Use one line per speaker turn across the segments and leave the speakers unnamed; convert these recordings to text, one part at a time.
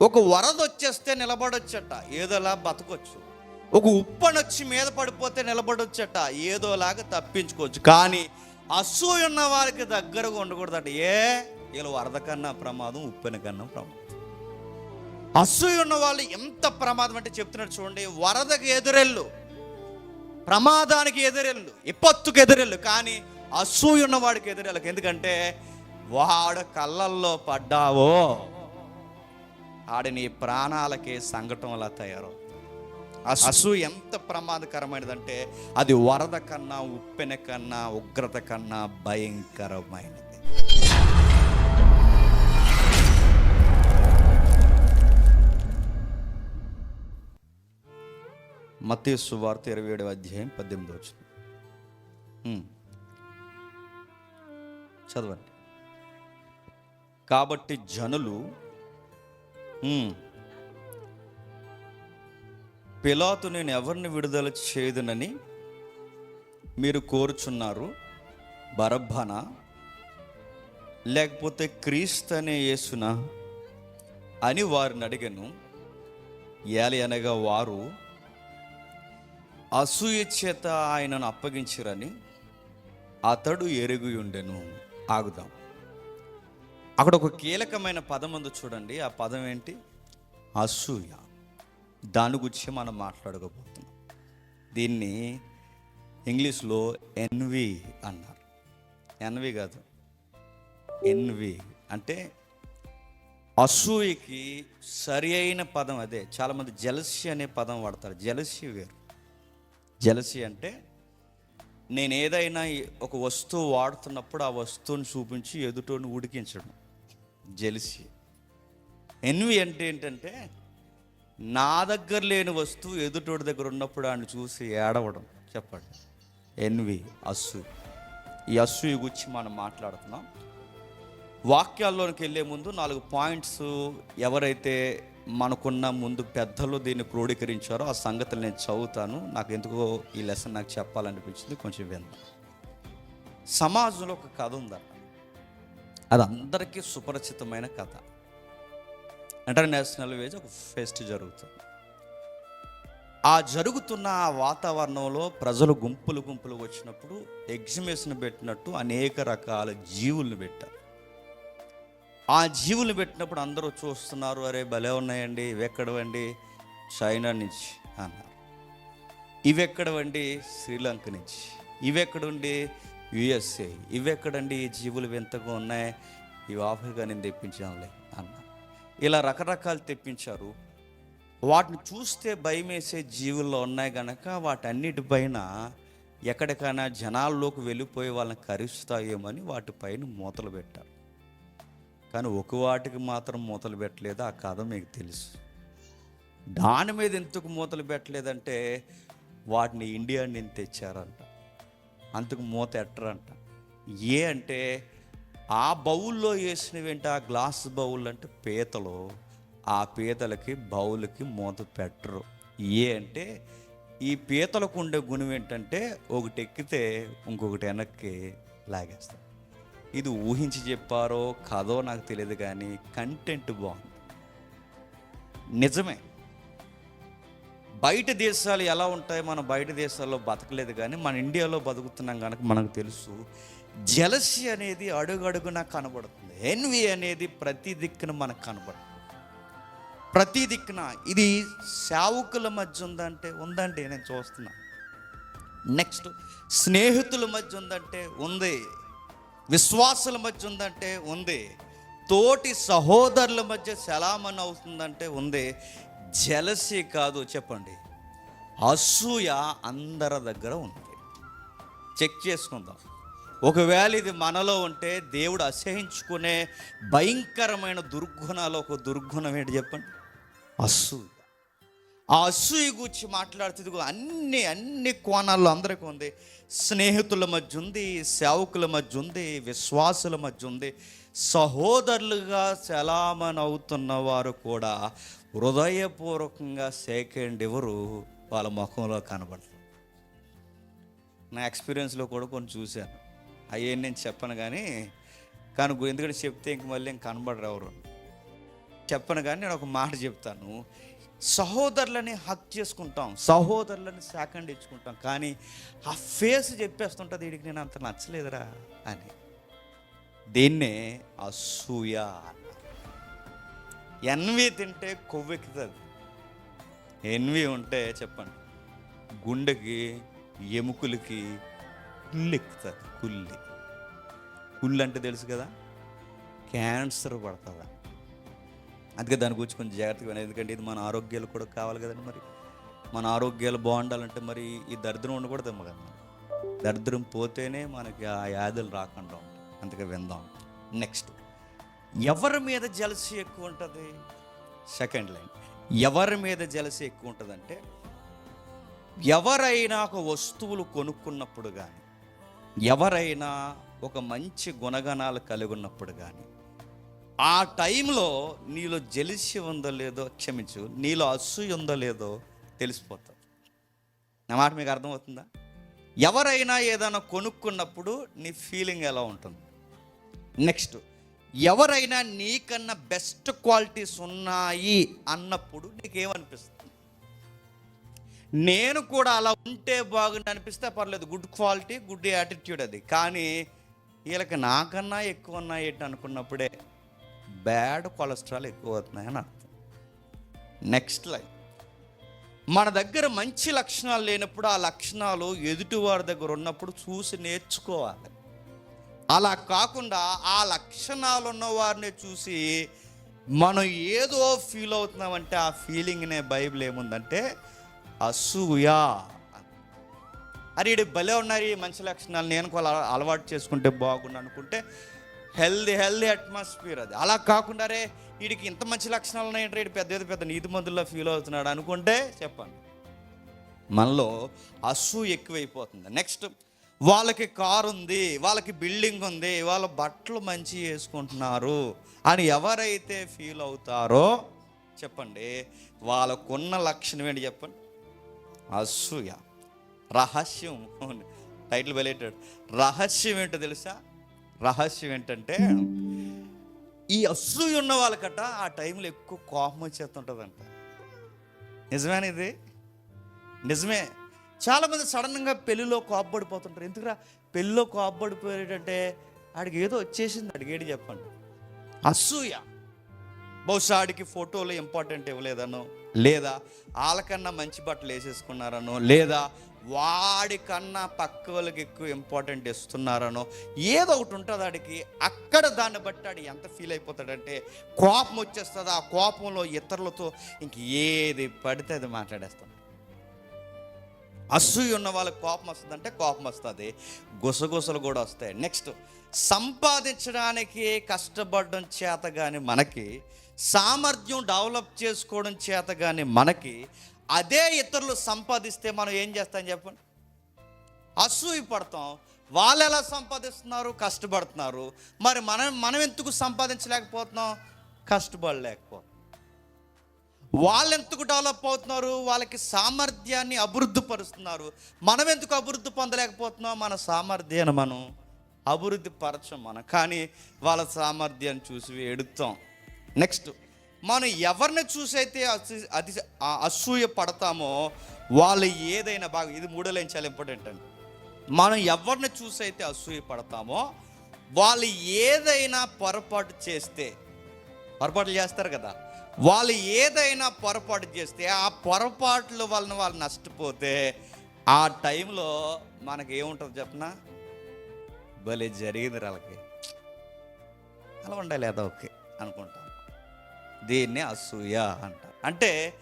ఒక వరద వచ్చేస్తే నిలబడొచ్చట ఏదోలా బతకొచ్చు. ఒక ఉప్పనొచ్చి మీద పడిపోతే నిలబడొచ్చట ఏదోలాగా తప్పించుకోవచ్చు. కానీ అసూయ ఉన్న వారికి దగ్గరగా ఉండకూడదట. ఏ? వీళ్ళు వరద కన్నా ప్రమాదం ఉప్పెన కన్నా ప్రమాదం. అసూయ ఉన్న వాళ్ళు ఎంత ప్రమాదం అంటే చెప్తున్నారు చూడండి. వరదకి ఎదురెళ్ళు. ప్రమాదానికి ఎదురెళ్ళు. విపత్తుకు ఎదురెళ్ళు. కానీ అసూయ ఉన్నవాడికి ఎదురెళ్ళకు. ఎందుకంటే వాడు కళ్ళల్లో పడ్డావో. ఆడ నీ ప్రాణాలకే సంఘటనలా తయారవుతుంది అసు ఎంత ప్రమాదకరమైనదంటే అది వరద కన్నా ఉప్పెన కన్నా ఉగ్రత కన్నా భయంకరమైనది. మత్తయి సువార్త ఇరవై ఏడవ అధ్యాయం పద్దెనిమిది వచ్చింది చదవండి. కాబట్టి జనులు పిలాతు నేను ఎవరిని విడుదల చేయదునని మీరు కోరుచున్నారు బరబ్బనా? లేకపోతే క్రీస్తు అనే యేసునా? అని వారిని అడిగాను. ఏలి అనగా వారు అసూయ చేత ఆయనను అప్పగించిరని అతడు ఎరుగుయుండెను. ఆగుదాం. అక్కడ ఒక కీలకమైన పదం ఉంది చూడండి. ఆ పదం ఏంటి? అసూయ. దాని గురించి మనం మాట్లాడకపోతున్నాం. దీన్ని ఇంగ్లీష్లో ఎన్వి అన్నారు. ఎన్వి కాదు. ఎన్వి అంటే అసూయకి సరి అయిన పదం అదే. చాలామంది జలసి అనే పదం వాడతారు. జలసి వేరు. జలసి అంటే నేను ఏదైనా ఒక వస్తువు వాడుతున్నప్పుడు ఆ వస్తువుని చూపించి ఎదుటోని ఉడికించడం. జెలిసి. ఎన్వి అంటే ఏంటంటే నా దగ్గర లేని వస్తువు ఎదుటోడి దగ్గర ఉన్నప్పుడు ఆయన చూసి ఏడవడం. చెప్పండి. ఎన్వి అస్సు. ఈ అస్సు గురించి మనం మాట్లాడుతున్నాం. వాక్యాల్లోనికి వెళ్ళే ముందు నాలుగు పాయింట్స్ ఎవరైతే మనకున్న ముందు పెద్దలు దీన్ని క్రోడీకరించారో ఆ సంగతులు నేను చదువుతాను. నాకు ఎందుకో ఈ లెసన్ నాకు చెప్పాలనిపించింది. కొంచెం విందాం. సమాజంలో ఒక కథ ఉందట. అది. అందరికీ సుపరిచితమైన కథ. ఇంటర్నేషనల్ వేజ్ ఒక ఫెస్ట్ జరుగుతుంది. ఆ జరుగుతున్న ఆ వాతావరణంలో ప్రజలు గుంపులు గుంపులు వచ్చినప్పుడు ఎగ్జిబిషన్ పెట్టినట్టు అనేక రకాల జీవులను పెట్టారు. ఆ జీవులు పెట్టినప్పుడు అందరూ చూస్తున్నారు అరే భలే ఉన్నాయండి ఇవి ఎక్కడవండి? చైనా నుంచి అన్నారు. ఇవి ఎక్కడవండి? శ్రీలంక నుంచి. ఇవి ఎక్కడుండి? యుఎస్ఏ. ఇవెక్కడండి? ఈ జీవులు వింతగా ఉన్నాయి. ఇవి ఆఫ్రికా నేను తెప్పించాంలే అన్న. ఇలా రకరకాలు తెప్పించారు. వాటిని చూస్తే భయం వేసే జీవుల్లో ఉన్నాయి కనుక వాటన్నిటిపైన ఎక్కడికైనా జనాల్లోకి వెళ్ళిపోయి వాళ్ళని కరుస్తాయేమని వాటిపైన మూతలు పెట్టారు. కానీ ఒక వాటికి మాత్రం మూతలు పెట్టలేదు. ఆ కథ మీకు తెలుసు. దాని మీద ఎందుకు మూతలు పెట్టలేదంటే వాటిని ఇండియా నుంచి తెచ్చారంట. అందుకు మూత ఎట్టరంట. ఏ అంటే ఆ బౌల్లో వేసినవేంటి ఆ గ్లాస్ బౌల్ అంటే పీతలు. ఆ పీతలకి బౌల్కి మూత పెట్టరు. ఏ అంటే ఈ పీతలకు ఉండే గుణం ఏంటంటే ఒకటి ఎక్కితే ఇంకొకటి వెనక్కి లాగేస్తారు ఇది ఊహించి చెప్పారో కథో నాకు తెలియదు కానీ కంటెంట్ బాగుంది. నిజమే. బయట దేశాలు ఎలా ఉంటాయో మనం బయట దేశాల్లో బతకలేదు కానీ మన ఇండియాలో బతుకుతున్నాం కనుక మనకు తెలుసు జలసి అనేది అడుగడుగునా కనబడుతుంది. ఎన్వి అనేది ప్రతి దిక్కున మనకు కనబడుతుంది. ప్రతి దిక్కున ఇది సేవకుల మధ్య ఉందంటే ఉందండి నేను చూస్తున్నా. నెక్స్ట్ స్నేహితుల మధ్య ఉందంటే ఉంది. విశ్వాసుల మధ్య ఉందంటే ఉంది. తోటి సహోదరుల మధ్య సలామన్ అవుతుందంటే ఉంది. జలసి కాదు చెప్పండి. అసూయ అందరి దగ్గర ఉంది. చెక్ చేసుకుందాం. ఒకవేళ ఇది మనలో ఉంటే దేవుడు అసహించుకునే భయంకరమైన దుర్గుణాలు ఒక దుర్గుణం ఏంటి చెప్పండి? అసూయ. ఆ అసూయ గురించి మాట్లాడుతుంది అన్ని అన్ని కోణాల్లో అందరికీ ఉంది. స్నేహితుల మధ్య ఉంది సేవకుల మధ్య ఉంది విశ్వాసుల మధ్య ఉంది. సహోదరులుగా చలామణి అవుతున్న వారు కూడా హృదయపూర్వకంగా సెకండ్ ఎవరు వాళ్ళ ముఖంలో కనబడతారు. నా ఎక్స్పీరియన్స్లో కూడా కొన్ని చూశాను. అయ్యే నేను చెప్పను కానీ కానీ ఎందుకంటే చెప్తే ఇంక మళ్ళీ ఇంక కనబడరు ఎవరు. చెప్పను కానీ నేను ఒక మాట చెప్తాను. సహోదరులని హక్ చేసుకుంటాం సహోదరులని సెకండ్ ఇచ్చుకుంటాం కానీ ఆ ఫేస్ చెప్పేస్తుంటుంది వీడికి నేను అంత నచ్చలేదురా అని. దీన్నే అసూయ ఎన్వి తింటే కొవ్వెక్కుతుంది. ఎన్వి ఉంటే చెప్పండి గుండెకి ఎముకలకి కుళ్ళెక్కుతుంది కుళ్ళి. కుళ్ళు అంటే తెలుసు కదా క్యాన్సర్ పడుతుందా. అందుకే దాని గురించి కొంచెం జాగ్రత్తగా ఎందుకంటే ఇది మన ఆరోగ్యాలు కూడా కావాలి కదండి మరి. మన ఆరోగ్యాలు బాగుండాలంటే మరి ఈ దరిద్రం ఉండకూడదు కదా దరిద్రం పోతేనే మనకి ఆ వ్యాధులు రాకుండా ఉంటాయి. అందుకే విందాం. నెక్స్ట్. ఎవరి మీద జలసి ఎక్కువ ఉంటుంది? Second line. ఎవరి మీద జలసి ఎక్కువ ఉంటుందంటే ఎవరైనా ఒక వస్తువులు కొనుక్కున్నప్పుడు కానీ ఎవరైనా ఒక మంచి గుణగణాలు కలిగి ఉన్నప్పుడు కానీ ఆ టైంలో నీలో జలిసి ఉందో లేదో క్షమించు నీలో అసూయ ఉందో లేదో తెలిసిపోతుంది నా మాట మీకు అర్థమవుతుందా? ఎవరైనా ఏదైనా కొనుక్కున్నప్పుడు నీ ఫీలింగ్ ఎలా ఉంటుంది? నెక్స్ట్ ఎవరైనా నీకన్నా బెస్ట్ క్వాలిటీస్ ఉన్నాయి అన్నప్పుడు నీకేమనిపిస్తుంది? నేను కూడా అలా ఉంటే బాగుంది అనిపిస్తే పర్లేదు. గుడ్ క్వాలిటీ గుడ్ యాటిట్యూడ్ అది. కానీ వీళ్ళకి నాకన్నా ఎక్కువ ఉన్నాయి ఏంటి అనుకున్నప్పుడే బ్యాడ్ కొలెస్ట్రాల్ ఎక్కువ అవుతున్నాయని అర్థం. నెక్స్ట్ లైన్ మన దగ్గర మంచి లక్షణాలు లేనప్పుడు ఆ లక్షణాలు ఎదుటివారి దగ్గర ఉన్నప్పుడు చూసి నేర్చుకోవాలి. అలా కాకుండా ఆ లక్షణాలు ఉన్న వారిని చూసి మనం ఏదో ఫీల్ అవుతున్నామంటే ఆ ఫీలింగ్నే బైబిల్ ఏముందంటే అసూయ అరే ఇడి భలే ఉన్నారు ఈ మంచి లక్షణాలు నేను కూడా అలవాటు చేసుకుంటే బాగుండు అనుకుంటే హెల్దీ హెల్దీ అట్మాస్ఫియర్ అది. అలా కాకుండా రే వీడికి ఇంత మంచి లక్షణాలు ఉన్నాయంటే వీడు పెద్ద పెద్ద నీతి మందుల్లో ఫీల్ అవుతున్నాడు అనుకుంటే చెప్పండి. మనలో అసూ ఎక్కువైపోతుంది. నెక్స్ట్ వాళ్ళకి కారు ఉంది వాళ్ళకి బిల్డింగ్ ఉంది వాళ్ళ బట్టలు మంచి వేసుకుంటున్నారు అని ఎవరైతే ఫీల్ అవుతారో చెప్పండి. వాళ్ళకున్న లక్షణం ఏంటి చెప్పండి? అసూయ. రహస్యం. టైటిల్ వెళ్ళేటాడు రహస్యం ఏంటో తెలుసా? రహస్యం ఏంటంటే ఈ అసూయ ఉన్న వాళ్ళకట ఆ టైంలో ఎక్కువ కోపం వచ్చేస్తుంటుందంట. నిజమేనా ఇది? నిజమే. చాలామంది సడన్గా పెళ్ళిలో కోపపడిపోతుంటారు. ఎందుకురా? పెళ్ళిలో కోపపడిపోయేటంటే ఆడికి ఏదో వచ్చేసింది అడిగేది చెప్పండి. అసూయ. బహుశా ఆడికి ఫోటోలు ఇంపార్టెంట్ ఇవ్వలేదనో లేదా వాళ్ళకన్నా మంచి బట్టలు వేసేసుకున్నారనో లేదా వాడికన్నా పక్క వాళ్ళకి ఎక్కువ ఇంపార్టెంట్ ఇస్తున్నారనో ఏదో ఒకటి ఉంటుంది ఆడికి. అక్కడ దాన్ని బట్టి ఆడు ఎంత ఫీల్ అయిపోతాడంటే కోపం వచ్చేస్తుంది. ఆ కోపంలో ఇతరులతో ఇంక ఏది పడితే అది మాట్లాడేస్తాను అసూయ ఉన్న వాళ్ళకి కోపం వస్తుందంటే కోపం వస్తుంది. గుసగుసలు కూడా వస్తాయి. నెక్స్ట్ సంపాదించడానికి కష్టపడడం చేత కానీ మనకి సామర్థ్యం డెవలప్ చేసుకోవడం చేత కానీ మనకి అదే ఇతరులు సంపాదిస్తే మనం ఏం చేస్తాం చెప్పండి అసూయ పడతాం. వాళ్ళు ఎలా సంపాదిస్తున్నారు? కష్టపడుతున్నారు. మరి మనం మనం ఎందుకు సంపాదించలేకపోతున్నాం? కష్టపడలేకపోతున్నాం. వాళ్ళు ఎందుకు డెవలప్ అవుతున్నారు? వాళ్ళకి సామర్థ్యాన్ని అభివృద్ధి పరుస్తున్నారు. మనం ఎందుకు అభివృద్ధి పొందలేకపోతున్నాం? మన సామర్థ్యాన్ని మనం అభివృద్ధి పరచం మనం. కానీ వాళ్ళ సామర్థ్యాన్ని చూసి ఎడుతాం నెక్స్ట్ మనం ఎవరిని చూసి అయితే అతి అసూయ పడతామో వాళ్ళు ఏదైనా బాగా ఇది మూడో లైన్ చాలా ఇంపార్టెంట్ అండి. మనం ఎవరిని చూసి అయితే అసూయ పడతామో వాళ్ళు ఏదైనా పొరపాటు చేస్తే పొరపాట్లు చేస్తారు కదా. వాళ్ళు ఏదైనా పొరపాటు చేస్తే ఆ పొరపాట్ల వలన వాళ్ళు నష్టపోతే ఆ టైంలో మనకి ఏముంటుంది చెప్పనా? భలే జరిగింది వాళ్ళకి. అలా ఉండాలి అదో ఓకే అనుకుంటాం. దీన్నే అసూయ అంటారు. అంటే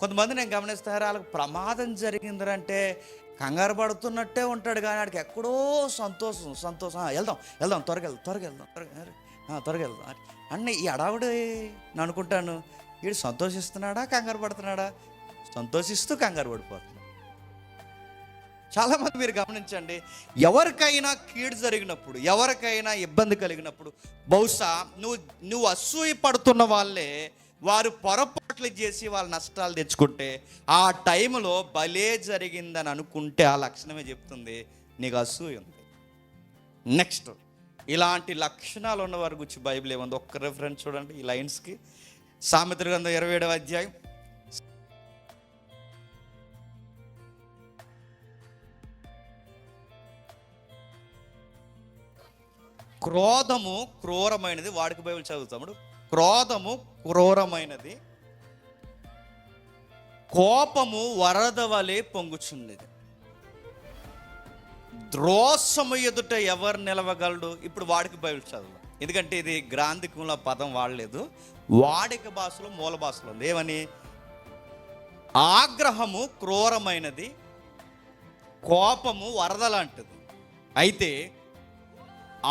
కొంతమంది నేను గమనిస్తారు వాళ్ళకి ప్రమాదం జరిగిందంటే కంగారు పడుతున్నట్టే ఉంటాడు కానీ వాడికి ఎక్కడో సంతోషం సంతోషం. వెళ్దాం వెళ్దాం త్వరగా వెళ్దాం త్వరగా వెళ్దాం త్వరగా త్వరగా వెళ్దాం. అన్న ఈ అడావుడు నేను అనుకుంటాను వీడు సంతోషిస్తున్నాడా కంగారు పడుతున్నాడా? సంతోషిస్తూ కంగారు పడిపోతున్నాడు. చాలామంది మీరు గమనించండి ఎవరికైనా కీడు జరిగినప్పుడు ఎవరికైనా ఇబ్బంది కలిగినప్పుడు బహుశా నువ్వు నువ్వు అసూయ పడుతున్న వాళ్ళే వారు పొరపాట్లు చేసి వాళ్ళ నష్టాలు తెచ్చుకుంటే ఆ టైంలో భలే జరిగిందని అనుకుంటే ఆ లక్షణమే చెప్తుంది నీకు అసూయ ఉంది. నెక్స్ట్. ఇలాంటి లక్షణాలు ఉన్న వారి గురించి బైబిల్ ఏముంది? ఒక్క రెఫరెన్స్ చూడండి ఈ లైన్స్కి. సామెతల గ్రంథం ఇరవై ఏడవ అధ్యాయం. క్రోధము క్రూరమైనది. వాడికి బైబిల్ చదువుతాముడు క్రోధము క్రూరమైనది. కోపము వరద వలె పొంగుచున్నది. త్రోసము ఎదుట ఎవరు నిలవగలడు? ఇప్పుడు వాడికి బైబిల్ చదువు ఎందుకంటే ఇది గ్రాంధికంలో పదం వాడలేదు. వాడిక భాషలో మూల భాషలో ఉంది. ఏమని? ఆగ్రహము క్రూరమైనది కోపము వరద లాంటిది అయితే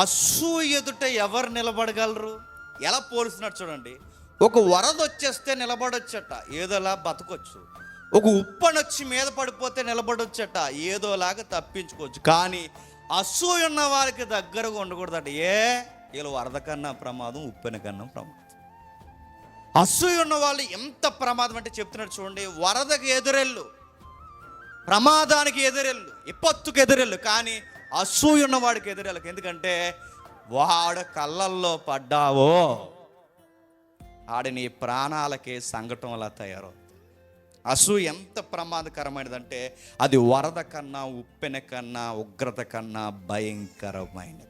అసూయ ఎదుట ఎవరు నిలబడగలరు? ఎలా పోలుస్తున్నట్టు చూడండి. ఒక వరద వచ్చేస్తే నిలబడొచ్చట. ఏదోలా బతకొచ్చు. ఒక ఉప్పనొచ్చి మీద పడిపోతే నిలబడొచ్చట. ఏదోలాగా తప్పించుకోవచ్చు. కానీ అసూయ ఉన్న వారికి దగ్గరగా ఉండకూడదట. ఏ? వీళ్ళు వరద కన్నా ప్రమాదం ఉప్పెన కన్నా ప్రమాదం. అసూయ ఉన్న వాళ్ళు ఎంత ప్రమాదం అంటే చెప్తున్నారు చూడండి. వరదకి ఎదురెళ్ళు. ప్రమాదానికి ఎదురెళ్ళు. విపత్తుకు ఎదురెళ్ళు. కానీ అసూయ ఉన్న వాడికి ఎదురెళ్ళకు. ఎందుకంటే వాడు కళ్ళల్లో పడ్డావో ఆడి నీ ప్రాణాలకే సంఘటనలా తయారవుతుంది అసూయ ఎంత ప్రమాదకరమైనదంటే అది వరద కన్నా ఉప్పెన కన్నా ఉగ్రత కన్నా భయంకరమైనది.